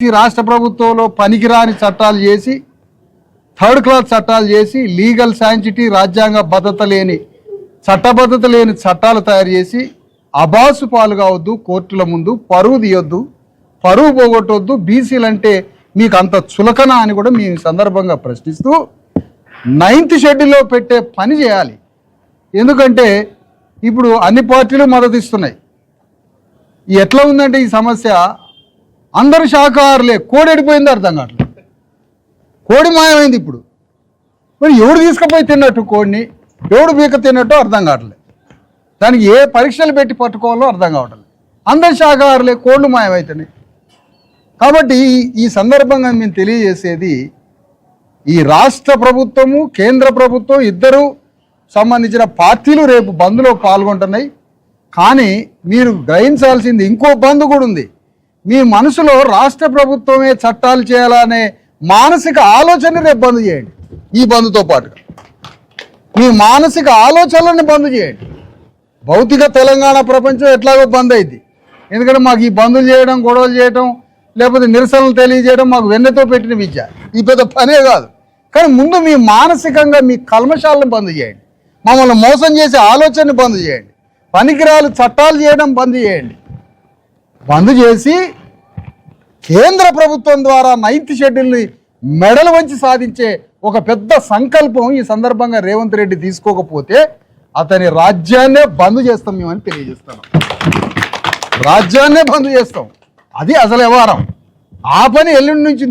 ఈ రాష్ట్ర ప్రభుత్వంలో పనికిరాని చట్టాలు చేసి థర్డ్ క్లాస్ చట్టాలు చేసి లీగల్ శాంచిటీ రాజ్యాంగ భద్రత లేని చట్టబద్ధత లేని చట్టాలు తయారు చేసి అబాసు పాలు కావద్దు కోర్టుల ముందు పరువు తీయొద్దు పరువు పోగొట్టొద్దు బీసీలు అంటే మీకు అంత చులకన అని కూడా మీ సందర్భంగా ప్రశ్నిస్తూ నైన్త్ షెడ్యూల్లో పెట్టే పని చేయాలి. ఎందుకంటే ఇప్పుడు అన్ని పార్టీలు మద్దతు ఇస్తున్నాయి ఎట్లా ఉందంటే ఈ సమస్య అందరు శాఖాహారులే కోడి ఎడిపోయింది అర్థం కావట్లేదు. కోడి మాయమైంది ఇప్పుడు. మరి ఎవడు తీసుకుపోయి తిన్నట్టు కోడిని? ఎవడు బీక తిన్నట్టు అర్థం కావట్లేదు. దానికి ఏ పరీక్షలు పెట్టి పట్టుకోవాలో అర్థం కావట్లేదు. అందరు శాఖాహారులే కోళ్ళు మాయమవుతున్నాయి కాబట్టి ఈ- ఈ సందర్భంగా మేము తెలియజేసేది ఈ రాష్ట్ర ప్రభుత్వము కేంద్ర ప్రభుత్వం ఇద్దరు సంబంధించిన పార్టీలు రేపు బంద్లో పాల్గొంటున్నాయి. కానీ మీరు గ్రహించాల్సింది ఇంకో బంద్ కూడా ఉంది. మీ మనసులో రాష్ట్ర ప్రభుత్వమే చట్టాలు చేయాలనే మానసిక ఆలోచన రేపు బంద్ చేయండి. ఈ బంద్తో పాటుగా మీ మానసిక ఆలోచనలను బంద్ చేయండి. భౌతిక తెలంగాణ ప్రపంచం ఎట్లాగో బంద్ అయింది. ఎందుకంటే మాకు ఈ బందులు చేయడం గొడవలు చేయడం లేకపోతే నిరసనలు తెలియజేయడం మాకు వెన్నెతో పెట్టిన విద్య. ఈ పెద్ద పనే కాదు. కానీ ముందు మీ మానసికంగా మీ కల్మశాలను బంద్ చేయండి. మమ్మల్ని మోసం చేసే ఆలోచనని బంద్ చేయండి. పనికిరాలు చట్టాలు చేయడం బంద్ చేయండి. బంద్ చేసి కేంద్ర ప్రభుత్వం ద్వారా నైన్త్ షెడ్యూల్ని మెడలు వంచి సాధించే ఒక పెద్ద సంకల్పం ఈ సందర్భంగా రేవంత్ రెడ్డి తీసుకోకపోతే అతని రాజ్యాన్నే బంద్ చేస్తాం మేమని తెలియజేస్తాం రాజ్యాన్నే బంద్ చేస్తాం. అది అసలు వ్యవహారం. ఆ పని ఎల్లుండి నుంచి